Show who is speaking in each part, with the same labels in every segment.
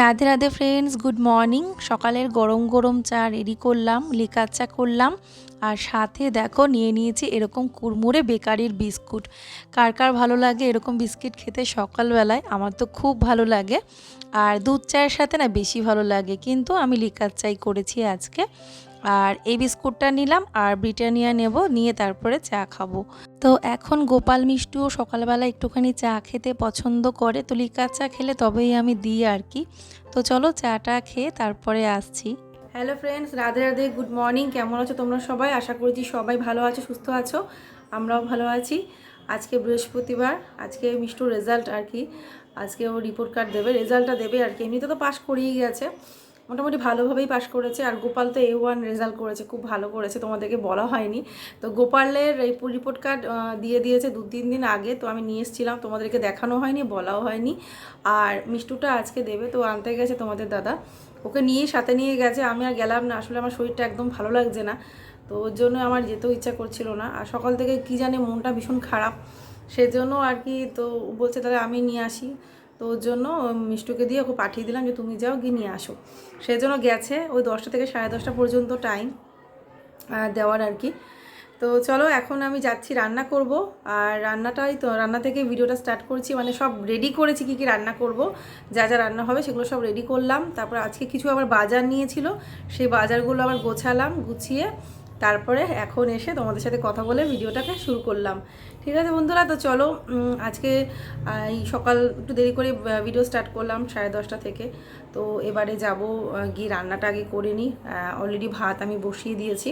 Speaker 1: Radhe Radhe friends good morning সকালের গরম গরম চা রেডি করলাম লিকার চা করলাম আর সাথে দেখো নিয়ে নিয়েছি এরকম কুড়মুড়ে বেকারির বিস্কুট কার কার ভালো লাগে এরকম বিস্কিট খেতে সকালবেলায় আমার তো খুব ভালো লাগে আর দুধ চায়ের সাথে না বেশি ভালো লাগে কিন্তু আমি লিকার চাই করেছি আজকে আর এই বিস্কুটটা নিলাম আর ব্রিটানিয়া নেব নিয়ে তারপরে চা খাবো তো এখন গোপাল মিষ্টিও সকালবেলা একটুখানি চা খেতে পছন্দ করে তো লিকার চা খেলে তবেই আমি দিই আর কি তো চলো চাটা খেয়ে তারপরে আসছি hello friends Radhe Radhe good morning কেমন আছো তোমরা সবাই আশা করছি সবাই ভালো আছো সুস্থ আছো আমরাও ভালো আছি আজকে বৃহস্পতিবার আজকে মিষ্টুর রেজাল্ট আর কি আজকে ও রিপোর্ট কার্ড দেবে রেজাল্টটা দেবে আর কি এমনিতে তো পাশ করিয়ে গেছে মোটামুটি ভালোভাবেই পাশ করেছে আর গোপাল তো এ ওয়ান রেজাল্ট করেছে খুব ভালো করেছে তোমাদেরকে বলা হয়নি তো গোপালের এই রিপোর্ট কার্ড দিয়ে দিয়েছে দু তিন দিন আগে তো আমি নিয়ে এসেছিলাম তোমাদেরকে দেখানো হয়নি বলাও হয়নি আর মিষ্টুটা আজকে দেবে তো আনতে গেছে তোমাদের দাদা ওকে নিয়ে সাথে নিয়ে গেছে আমি আর গেলাম না আসলে আমার শরীরটা একদম ভালো লাগছে না তো ওর জন্য আমার যেতেও ইচ্ছা করছিল না আর সকাল থেকে কি জানে মনটা ভীষণ খারাপ সেজন্য আর কি তো বলছে তাহলে আমি নিয়ে আসি তো ওর জন্য মিষ্টকে দিয়ে ওকে পাঠিয়ে দিলাম যে তুমি যাও গিয়ে নিয়ে আসো সেই জন্য গেছে ওই দশটা থেকে সাড়ে দশটা পর্যন্ত টাইম দেওয়ার আর কি তো চলো এখন আমি যাচ্ছি রান্না করব আর রান্নাটাই তো রান্না থেকে ভিডিওটা স্টার্ট করছি মানে সব রেডি করেছি কি কি রান্না করব যা যা রান্না হবে সেগুলো সব রেডি করলাম তারপর আজকে কিছু আবার বাজার নিয়েছিল সেই বাজারগুলো আবার গোছালাম গুছিয়ে তারপরে এখন এসে তোমাদের সাথে কথা বলে ভিডিওটাকে শুরু করলাম ঠিক আছে বন্ধুরা তো চলো আজকে এই সকাল একটু দেরি করে ভিডিও স্টার্ট করলাম সাড়ে দশটা থেকে তো এবারে যাব গিয়ে রান্নাটা আগে করে নিই অলরেডি ভাত আমি বসিয়ে দিয়েছি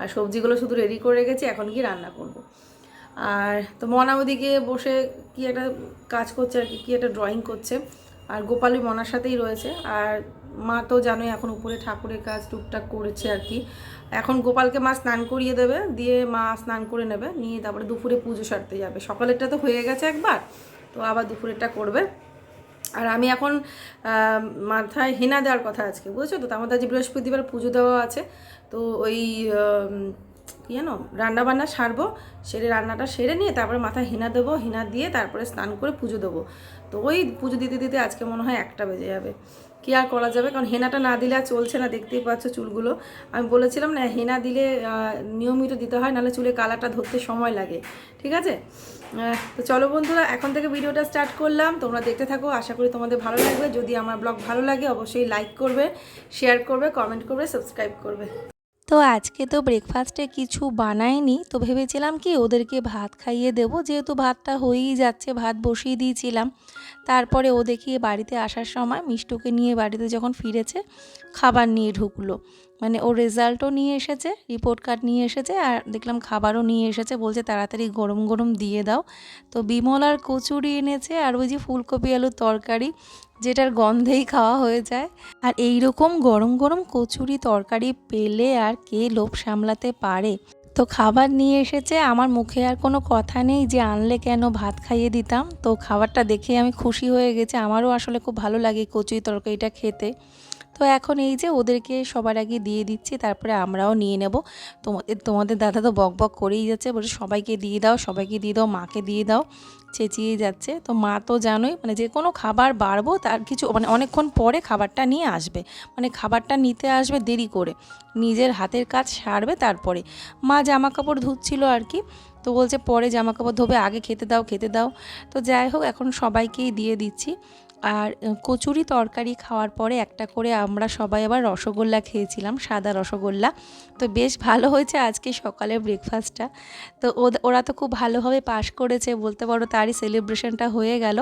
Speaker 1: আর সবজিগুলো শুধু রেডি করে রেখেছি এখন গিয়ে রান্না করব। আর তো মনা ওদিকে বসে কি একটা কাজ করছে আর কি কী একটা ড্রয়িং করছে আর গোপালই মনার সাথেই রয়েছে আর মা তো জানোই এখন উপরে ঠাকুরের কাজ টুকটাক করেছে আর কি এখন গোপালকে মা স্নান করিয়ে দেবে দিয়ে মা স্নান করে নেবে নিয়ে তারপরে দুপুরে পুজো সারতে যাবে সকালেরটা তো হয়ে গেছে একবার তো আবার দুপুরেরটা করবে আর আমি এখন মাথায় হেনা দেওয়ার কথা আজকে বুঝেছো তো আমার আজকে বৃহস্পতিবার পুজো দেওয়া আছে তো ওই কী জানো রান্নাবান্না সারবো সেরে রান্নাটা সেরে নিয়ে তারপরে মাথায় হেনা দেবো হেনা দিয়ে তারপরে স্নান করে পুজো দেবো তো ওই পুজো দিতে দিতে আজকে মনে হয় একটা বেজে যাবে কি আর করা যাবে কারণ হেনাটা না দিলে আর চলছে না দেখতেই পাচ্ছ চুলগুলো আমি বলেছিলাম না হেনা দিলে নিয়মিত দিতে হয় নাহলে চুলে কালারটা ধরতে সময় লাগে ঠিক আছে তো চলো বন্ধুরা এখন থেকে ভিডিওটা স্টার্ট করলাম তোমরা দেখতে থাকো আশা করি তোমাদের ভালো লাগবে যদি আমার ব্লগ ভালো লাগে অবশ্যই লাইক করবে শেয়ার করবে কমেন্ট করবে সাবস্ক্রাইব করবে তো আজকে তো ব্রেকফাস্টে কিছু বানায়নি তো ভেবেছিলাম কি ওদেরকে ভাত খাইয়ে দেব যেহেতু ভাতটা হয়েই যাচ্ছে ভাত বসিয়ে দিয়েছিলাম তারপরে ও দেখিয়ে বাড়িতে আসার সময় মিষ্টুকে নিয়ে বাড়িতে যখন ফিরেছে খাবার নিয়ে ঢুকলো মানে ও রেজাল্টও নিয়ে এসেছে রিপোর্ট কার্ড নিয়ে এসেছে আর দেখলাম খাবারও নিয়ে এসেছে বলছে তাড়াতাড়ি গরম গরম দিয়ে দাও তো বিমল আর কচুরি এনেছে আর ওই যে ফুলকপি আলুর তরকারি যেটার গন্ধেই খাওয়া হয়ে যায় আর এই রকম গরম গরম কচুরি তরকারি পেলে আর কে লোভ সামলাতে পারে তো খাবার নিয়ে এসেছে আমার মুখে আর কোনো কথা নেই যে আনলে কেন ভাত খাইয়ে দিতাম তো খাবারটা দেখে আমি খুশি হয়ে গেছে আমারও আসলে খুব ভালো লাগে কচুরি তরকারিটা খেতে তো এখন এই যে ওদেরকে সবার আগে দিয়ে দিচ্ছি তারপরে আমরাও নিয়ে নেব তোমাদের তোমাদের দাদা তো বক বক করেই যাচ্ছে বলে সবাইকে দিয়ে দাও সবাইকে দিয়ে দাও মাকে দিয়ে দাও চেঁচিয়ে যাচ্ছে তো মা তো জানোই মানে যে কোনো খাবার বাড়বো তার কিছু মানে অনেকক্ষণ পরে খাবারটা নিয়ে আসবে মানে খাবারটা নিতে আসবে দেরি করে নিজের হাতের কাজ সারবে তারপরে মা জামা কাপড় ধুচ্ছিল আর কি তো বলছে পরে জামা কাপড় ধোবে আগে খেতে দাও খেতে দাও তো যাই হোক এখন সবাইকেই দিয়ে দিচ্ছি আর কচুরি তরকারি খাওয়ার পরে একটা করে আমরা সবাই আবার রসগোল্লা খেয়েছিলাম সাদা রসগোল্লা তো বেশ ভালো হয়েছে আজকে সকালের ব্রেকফাস্টটা তো ওরা তো খুব ভালোভাবে পাশ করেছে বলতে পারো তারই সেলিব্রেশনটা হয়ে গেল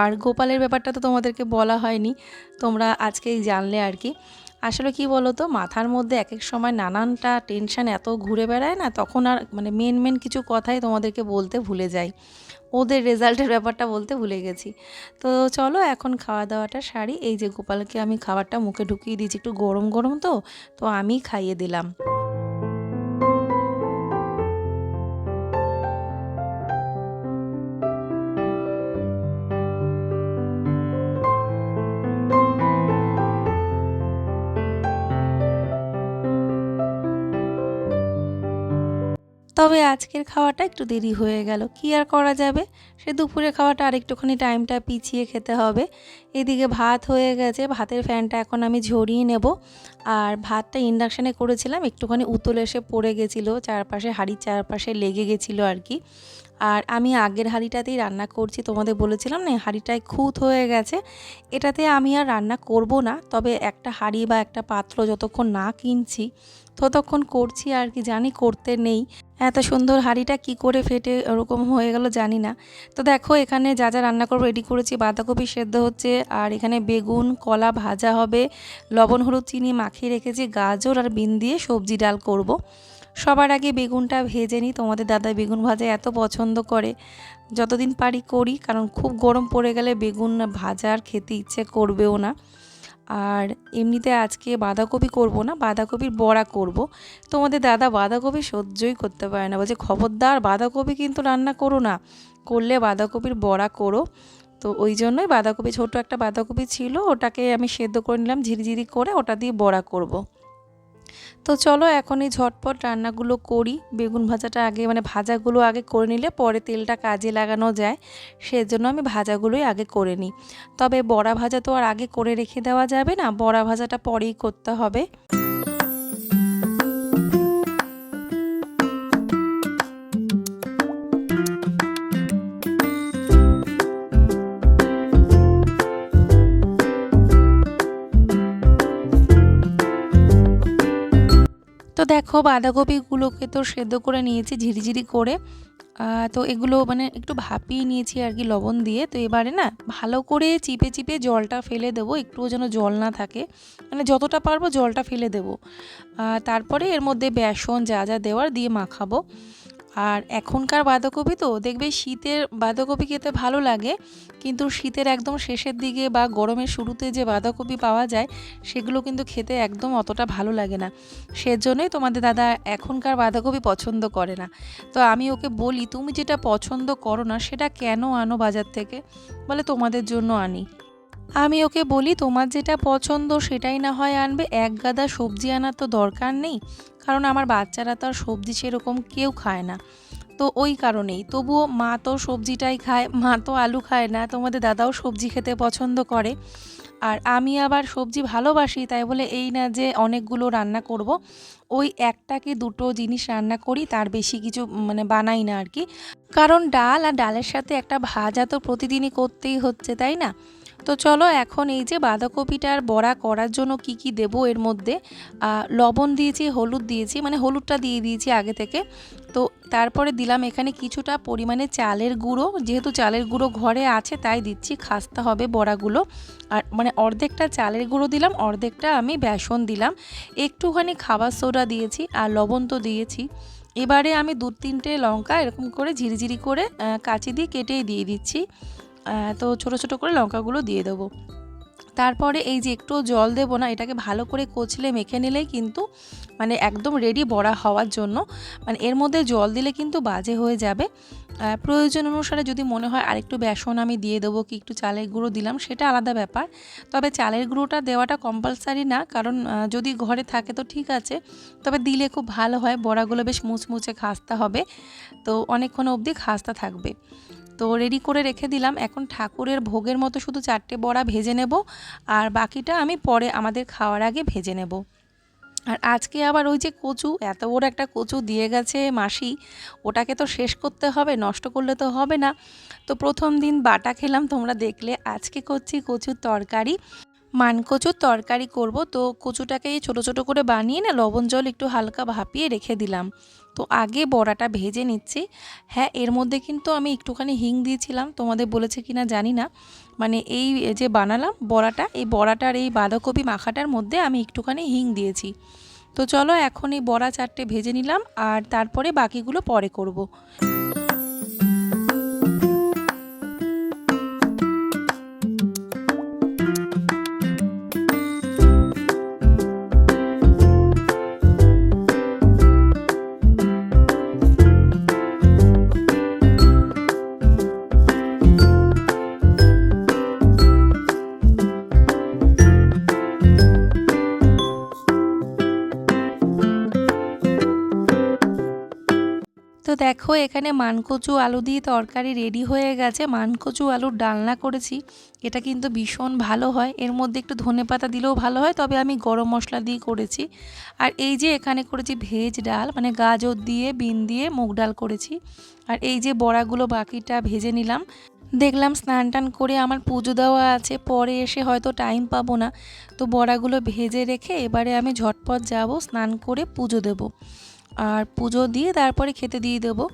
Speaker 1: আর গোপালের ব্যাপারটা তো তোমাদেরকে বলা হয়নি তোমরা আজকেই জানলে আর কি আসলে কি বলো তো মাথার মধ্যে এক এক সময় নানানটা টেনশান এত ঘুরে বেড়ায় না তখন আর মানে মেন মেন কিছু কথাই তোমাদেরকে বলতে ভুলে যায় ওদের রেজাল্টের ব্যাপারটা বলতে ভুলে গেছি তো চলো এখন খাওয়া দাওয়াটা সারি এই যে গোপালকে আমি খাবারটা মুখে ঢুকিয়ে দিয়েছি একটু গরম গরম তো তো আমি খাইয়ে দিলাম তবে আজকের খাওয়াটা একটু দেরি হয়ে গেল কি আর করা যাবে সে দুপুরে খাওয়াটা আরেকটুখানি টাইমটা পিছিয়ে খেতে হবে এদিকে ভাত হয়ে গেছে ভাতের ফ্যানটা এখন আমি ঝরিয়ে নেব আর ভাতটা ইন্ডাকশানে করেছিলাম একটুখানি উতল এসে পড়ে গেছিলো চারপাশে হাড়ি চারপাশে লেগে গেছিলো আর কি আর আমি আগের হাঁড়িটাতেই রান্না করছি তোমাদের বলেছিলাম না হাঁড়িটায় খুঁত হয়ে গেছে এটাতে আমি আর রান্না করব না তবে একটা হাঁড়ি বা একটা পাত্র যতক্ষণ না কিনছি ততক্ষণ করছি আর কি জানি করতে নেই এত সুন্দর হাঁড়িটা কি করে ফেটে ওরকম হয়ে গেল জানি না তো দেখো এখানে যা যা রান্না করবো রেডি করেছি বাঁধাকপি সেদ্ধ হচ্ছে আর এখানে বেগুন কলা ভাজা হবে লবণ হলুদ চিনি মাখ মাখিয়ে রেখেছি গাজর আর বিন দিয়ে সবজি ডাল করব। সবার আগে বেগুনটা ভেজে নিই তোমাদের দাদা বেগুন ভাজা এত পছন্দ করে যতদিন পারি করি কারণ খুব গরম পড়ে গেলে বেগুন ভাজা আর খেতে ইচ্ছে করবেও না আর এমনিতে আজকে বাঁধাকপি করব না বাঁধাকপির বড়া করব তোমাদের দাদা বাঁধাকপি সহ্যই করতে পারে না বলছে খবরদার বাঁধাকপি কিন্তু রান্না করো না করলে বাঁধাকপির বড়া করো তো ওই জন্যই বাঁধাকপি ছোট একটা বাঁধাকপি ছিল ওটাকে আমি সেদ্ধ করে নিলাম ঝিরিঝিরি করে ওটা দিয়ে বড়া করব। তো চলো এখন এই ঝটপট রান্নাগুলো করি বেগুন ভাজাটা আগে মানে ভাজাগুলো আগে করে নিলে পরে তেলটা কাজে লাগানো যায় সেজন্য আমি ভাজাগুলোই আগে করে নিই তবে বড়া ভাজা তো আর আগে করে রেখে দেওয়া যাবে না বড়া ভাজাটা পরেই করতে হবে দেখো বাঁধাকপিগুলোকে তো সেদ্ধ করে নিয়েছি ঝিরিঝিরি করে তো এগুলো মানে একটু ভাপিয়ে নিয়েছি আর কি লবণ দিয়ে তো এবারে না ভালো করে চিপে চিপে জলটা ফেলে দেব একটুও যেন জল না থাকে মানে যতটা পারবো জলটা ফেলে দেব তারপরে এর মধ্যে বেসন যা যা দেওয়ার দিয়ে মাখাবো আর এখনকার বাঁধাকপি তো দেখবে শীতের বাঁধাকপি খেতে ভালো লাগে কিন্তু শীতের একদম শেষের দিকে বা গরমের শুরুতে যে বাঁধাকপি পাওয়া যায় সেগুলো কিন্তু খেতে একদম অতটা ভালো লাগে না সেজন্যই তোমাদের দাদা এখনকার বাঁধাকপি পছন্দ করে না তো আমি ওকে বলি তুমি যেটা পছন্দ করো না সেটা কেন আনো বাজার থেকে বলে তোমাদের জন্য আনি আমি ওকে বলি তোমার যেটা পছন্দ সেটাই না হয় আনবে এক গাদা সবজি আনার তো দরকার নেই কারণ আমার বাচ্চারা তো আর সবজি সেরকম কেউ খায় না তো ওই কারণেই তবুও মা তো সবজিটাই খায় মা তো আলু খায় না তোমাদের দাদাও সবজি খেতে পছন্দ করে আর আমি আবার সবজি ভালোবাসি তাই বলে এই না যে অনেকগুলো রান্না করব। ওই একটা কি দুটো জিনিস রান্না করি তার বেশি কিছু মানে বানাই না আর কি কারণ ডাল আর ডালের সাথে একটা ভাজা তো প্রতিদিনই করতেই হচ্ছে তাই না তো চলো এখন এই যে বাঁধাকপিটার বড়া করার জন্য কি কি দেব এর মধ্যে লবণ দিয়েছি হলুদ দিয়েছি মানে হলুদটা দিয়ে দিয়েছি আগে থেকে তো তারপরে দিলাম এখানে কিছুটা পরিমাণে চালের গুঁড়ো যেহেতু চালের গুঁড়ো ঘরে আছে তাই দিচ্ছি খাস্তা হবে বড়াগুলো আর মানে অর্ধেকটা চালের গুঁড়ো দিলাম অর্ধেকটা আমি বেসন দিলাম একটুখানি খাবার সোডা দিয়েছি আর লবণ তো দিয়েছি এবারে আমি দু তিনটে লঙ্কা এরকম করে ঝিরিঝিরি করে কাঁচি দিয়ে কেটেই দিয়ে দিচ্ছি তো ছোট ছোট করে লঙ্কাগুলো দিয়ে দেবো তারপরে এই যে একটু জল দেব না এটাকে ভালো করে কচলে মেখে নিলেই কিন্তু মানে একদম রেডি বড়া হওয়ার জন্য মানে এর মধ্যে জল দিলে কিন্তু বাজে হয়ে যাবে প্রয়োজন অনুসারে যদি মনে হয় আরেকটু বেসন আমি দিয়ে দেবো কি একটু চালের গুঁড়ো দিলাম সেটা আলাদা ব্যাপার তবে চালের গুঁড়োটা দেওয়াটা কম্পালসারি না কারণ যদি ঘরে থাকে তো ঠিক আছে তবে দিলে খুব ভালো হয় বড়াগুলো বেশ মুচমুচে খাস্তা হবে তো অনেকক্ষণ অবধি খাস্তা থাকবে তো রেডি করে রেখে দিলাম এখন ঠাকুরের ভোগের মতো শুধু চারটে বড়া ভেজে নেব আর বাকিটা আমি পরে আমাদের খাওয়ার আগে ভেজে নেব আর আজকে আবার ওই যে কচু এত বড় একটা কচু দিয়ে গেছে মাসি ওটাকে তো শেষ করতে হবে নষ্ট করলে তো হবে না তো প্রথম দিন বাটা খেলাম তোমরা দেখলে আজকে করছি কচুর তরকারি মান কচুর তরকারি করব তো কচুটাকে ছোট ছোট করে বানিয়ে না লবণ জল একটু হালকা ভাপিয়ে রেখে দিলাম তো আগে বড়াটা ভেজে নিচ্ছি হ্যাঁ এর মধ্যে কিন্তু আমি একটুখানি হিং দিয়েছিলাম তোমাদের বলেছে কি না জানি না মানে এই যে বানালাম বড়াটা এই বড়াটার এই বাঁধাকপি মাখাটার মধ্যে আমি একটুখানি হিং দিয়েছি তো চলো এখন এই বড়া চারটে ভেজে নিলাম আর তারপরে বাকিগুলো পরে করবো দেখো এখানে মানকচু আলু দিয়ে তরকারি রেডি হয়ে গেছে মানকচু আলুর ডালনা করেছি এটা কিন্তু ভীষণ ভালো হয় এর মধ্যে একটু ধনে পাতা দিলেও ভালো হয় তবে আমি গরম মশলা দিয়ে করেছি আর এই যে এখানে করেছি ভেজ ডাল মানে গাজর দিয়ে বিন দিয়ে মুগ ডাল করেছি আর এই যে বড়াগুলো বাকিটা ভেজে নিলাম দেখলাম স্নান টান করে আমার পুজো দেওয়া আছে পরে এসে হয়তো টাইম পাবো না তো বড়াগুলো ভেজে রেখে এবারে আমি ঝটপট যাব স্নান করে পুজো দেবো আর পুজো দিয়ে তারপরে খেতে দিয়ে দেবো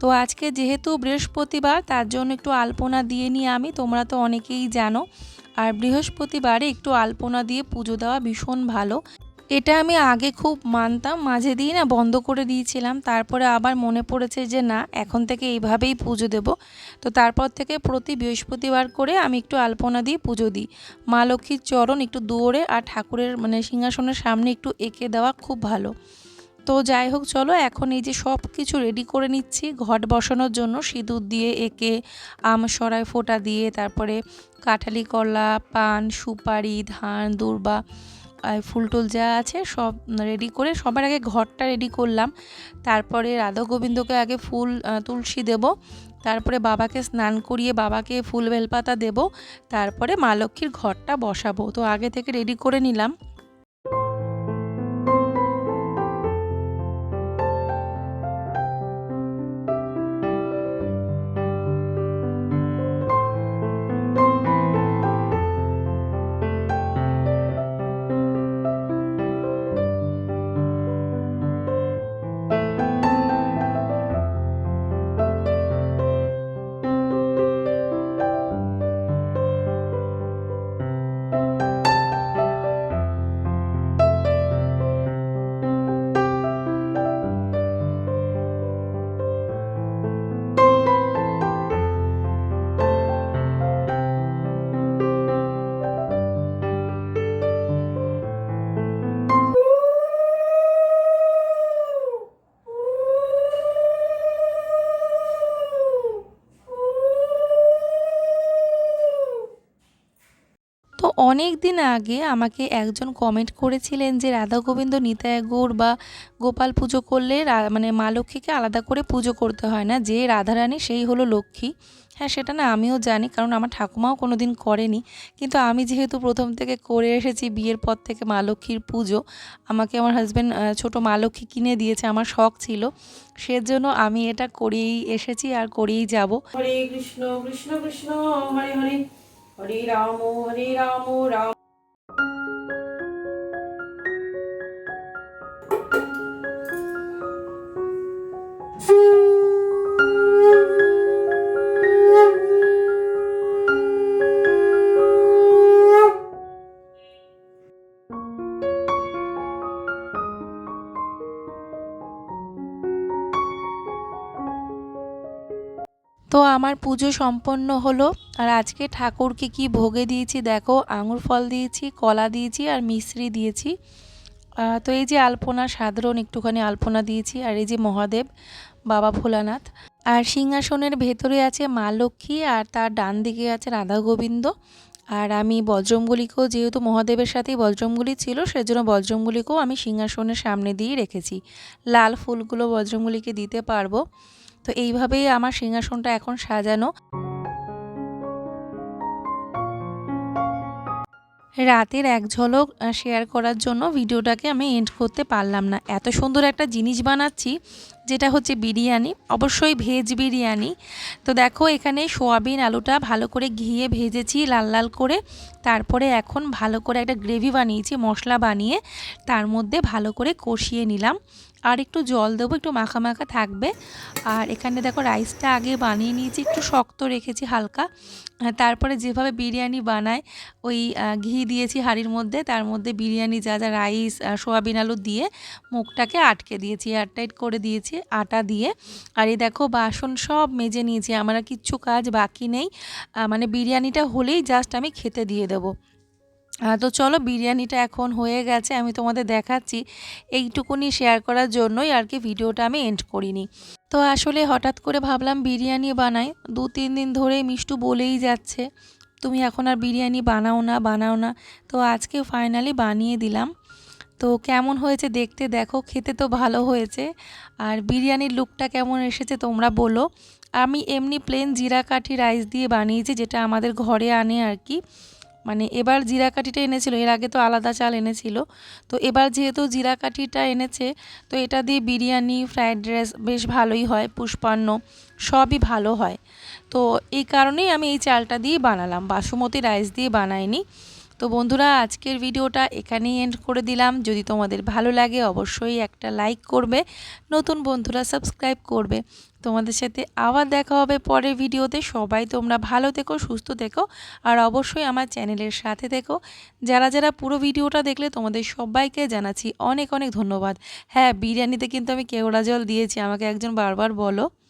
Speaker 1: তো আজকে যেহেতু বৃহস্পতিবার তার জন্য একটু আলপনা দিয়ে নিই আমি তোমরা তো অনেকেই জানো আর বৃহস্পতিবারে একটু আলপনা দিয়ে পুজো দেওয়া ভীষণ ভালো এটা আমি আগে খুব মানতাম মাঝে দিয়ে না বন্ধ করে দিয়েছিলাম তারপরে আবার মনে পড়েছে যে না এখন থেকে এইভাবেই পুজো দেব তো তারপর থেকে প্রতি বৃহস্পতিবার করে আমি একটু আলপনা দিয়ে পুজো দিই মা লক্ষ্মীর চরণ একটু দৌড়ে আর ঠাকুরের মানে সিংহাসনের সামনে একটু এঁকে দেওয়া খুব ভালো তো যাই হোক চলো এখন এই যে সব কিছু রেডি করে নিচ্ছি ঘট বসানোর জন্য সিঁদুর দিয়ে একে আম সরাই ফোঁটা দিয়ে তারপরে কাঁঠালি কলা পান সুপারি ধান দুর্বা ফুলটুল যা আছে সব রেডি করে সবার আগে ঘরটা রেডি করলাম তারপরে রাধা গোবিন্দকে আগে ফুল তুলসী দেব তারপরে বাবাকে স্নান করিয়ে বাবাকে ফুল বেলপাতা দেব তারপরে মা লক্ষ্মীর ঘরটা বসাবো তো আগে থেকে রেডি করে নিলাম তো অনেক দিন আগে আমাকে একজন কমেন্ট করেছিলেন যে রাধা গোবিন্দ নিতায় বা গোপাল পুজো করলে মানে মা লক্ষ্মীকে আলাদা করে পুজো করতে হয় না যে রাধারানী সেই হলো লক্ষ্মী হ্যাঁ সেটা না আমিও জানি কারণ আমার ঠাকুমাও কোনো দিন করেনি কিন্তু আমি যেহেতু প্রথম থেকে করে এসেছি বিয়ের পর থেকে মা লক্ষ্মীর পুজো আমাকে আমার হাজব্যান্ড ছোটো মা লক্ষ্মী কিনে দিয়েছে আমার শখ ছিল সেজন্য আমি এটা করেই এসেছি আর করেই যাব হরে কৃষ্ণ কৃষ্ণ কৃষ্ণ হরে হরে হরে রাম হরে রাম রাম আমার পুজো সম্পন্ন হলো আর আজকে ঠাকুরকে কি ভোগে দিয়েছি দেখো আঙুর ফল দিয়েছি কলা দিয়েছি আর মিশ্রি দিয়েছি তো এই যে আলপনা সাধারণ একটুখানি আলপনা দিয়েছি আর এই যে মহাদেব বাবা ভোলানাথ আর সিংহাসনের ভেতরে আছে মা লক্ষ্মী আর তার ডান দিকে আছে রাধা গোবিন্দ আর আমি বজ্রমগুলিকেও যেহেতু মহাদেবের সাথেই বজ্রমগুলি ছিল সেজন্য বজ্রমগুলিকেও আমি সিংহাসনের সামনে দিয়ে রেখেছি লাল ফুলগুলো বজ্রমগুলিকে দিতে পারবো তো এইভাবেই আমার সিংহাসনটা এখন সাজানো রাতের এক ঝলক শেয়ার করার জন্য ভিডিওটাকে আমি এন্ড করতে পারলাম না এত সুন্দর একটা জিনিস বানাচ্ছি যেটা হচ্ছে বিরিয়ানি অবশ্যই ভেজ বিরিয়ানি তো দেখো এখানে সোয়াবিন আলুটা ভালো করে ঘিয়ে ভেজেছি লাল লাল করে তারপরে এখন ভালো করে একটা গ্রেভি বানিয়েছি মশলা বানিয়ে তার মধ্যে ভালো করে কষিয়ে নিলাম আর একটু জল দেবো একটু মাখা মাখা থাকবে আর এখানে দেখো রাইসটা আগে বানিয়ে নিয়েছি একটু শক্ত রেখেছি হালকা তারপরে যেভাবে বিরিয়ানি বানায় ওই ঘি দিয়েছি হাঁড়ির মধ্যে তার মধ্যে বিরিয়ানি যা যা রাইস সোয়াবিন আলু দিয়ে মুখটাকে আটকে দিয়েছি এয়ারটাইট করে দিয়েছি আটা দিয়ে আর এই দেখো বাসন সব মেজে নিয়েছি আমার কিচ্ছু কাজ বাকি নেই মানে বিরিয়ানিটা হলেই জাস্ট আমি খেতে দিয়ে দেবো তো চলো বিরিয়ানিটা এখন হয়ে গেছে আমি তোমাদের দেখাচ্ছি এইটুকুনি শেয়ার করার জন্যই আর কি ভিডিওটা আমি এন্ড করিনি তো আসলে হঠাৎ করে ভাবলাম বিরিয়ানি বানাই দু তিন দিন ধরে মিষ্টু বলেই যাচ্ছে তুমি এখন আর বিরিয়ানি বানাও না বানাও না তো আজকে ফাইনালি বানিয়ে দিলাম তো কেমন হয়েছে দেখতে দেখো খেতে তো ভালো হয়েছে আর বিরিয়ানির লুকটা কেমন এসেছে তোমরা বলো আমি এমনি প্লেন জিরা কাঠি রাইস দিয়ে বানিয়েছি যেটা আমাদের ঘরে আনে আর কি মানে এবার জিরা কাঠিটা এনেছিল এর আগে তো আলাদা চাল এনেছিল তো এবার যেহেতু জিরা কাঠিটা এনেছে তো এটা দিয়ে বিরিয়ানি ফ্রায়েড রাইস বেশ ভালোই হয় পুষ্পান্ন সবই ভালো হয় তো এই কারণেই আমি এই চালটা দিয়ে বানালাম বাসুমতি রাইস দিয়ে বানাইনি তো বন্ধুরা আজকের ভিডিওটা এখানেই এন্ড করে দিলাম যদি তোমাদের ভালো লাগে অবশ্যই একটা লাইক করবে নতুন বন্ধুরা সাবস্ক্রাইব করবে তোমাদের সাথে আবার দেখা হবে পরের ভিডিওতে সবাই তোমরা ভালো থেকো সুস্থ থেকো আর অবশ্যই আমার চ্যানেলের সাথে থেকো যারা যারা পুরো ভিডিওটা দেখলে তোমাদের সবাইকে জানাচ্ছি অনেক অনেক ধন্যবাদ হ্যাঁ বিরিয়ানিতে কিন্তু আমি কেওড়া জল দিয়েছি আমাকে একজন বারবার বলো